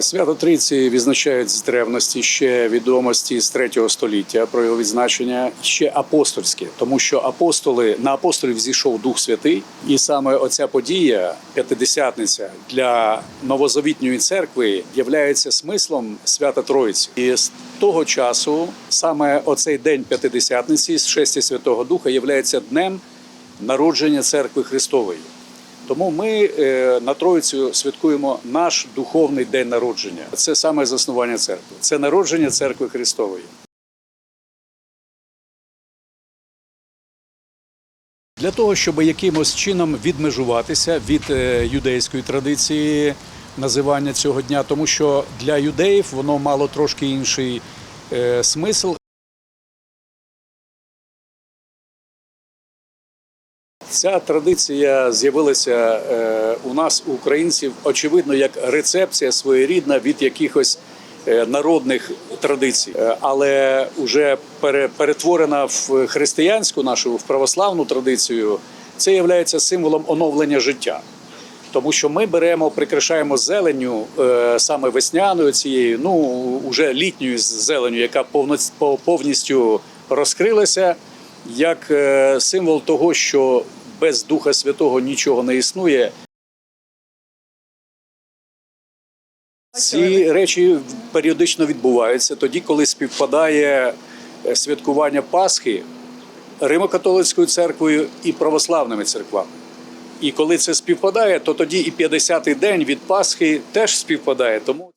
Свято Трійці відзначають з древності ще відомості з 3 століття про його відзначення ще апостольське, тому що апостоли на апостолів зійшов Дух Святий, і саме оця подія, п'ятидесятниця для новозавітньої церкви, являється смислом свята Троїці. І з того часу саме оцей день п'ятидесятниці з шесті Святого Духа являється днем народження церкви Христової. Тому ми е, на Троїцю святкуємо наш духовний день народження. Це саме заснування церкви. Це народження церкви Христової. Для того, щоб якимось чином відмежуватися від е, юдейської традиції називання цього дня, тому що для юдеїв воно мало трошки інший е, смисл. Ця традиція з'явилася е, у нас, у українців, очевидно, як рецепція своєрідна від якихось е, народних традицій, Е, але вже пере- перетворена в християнську нашу в православну традицію. Це є символом оновлення життя. Тому що ми беремо, прикрашаємо зеленню е, саме весняною цією, ну уже літньою зеленю, яка повністю розкрилася, як е, символ того, що без Духа Святого нічого не існує. Ці речі періодично відбуваються тоді, коли співпадає е, святкування Пасхи Римо-католицькою церквою і православними церквами. І коли це співпадає, то тоді і 50-й день від Пасхи теж співпадає. Тому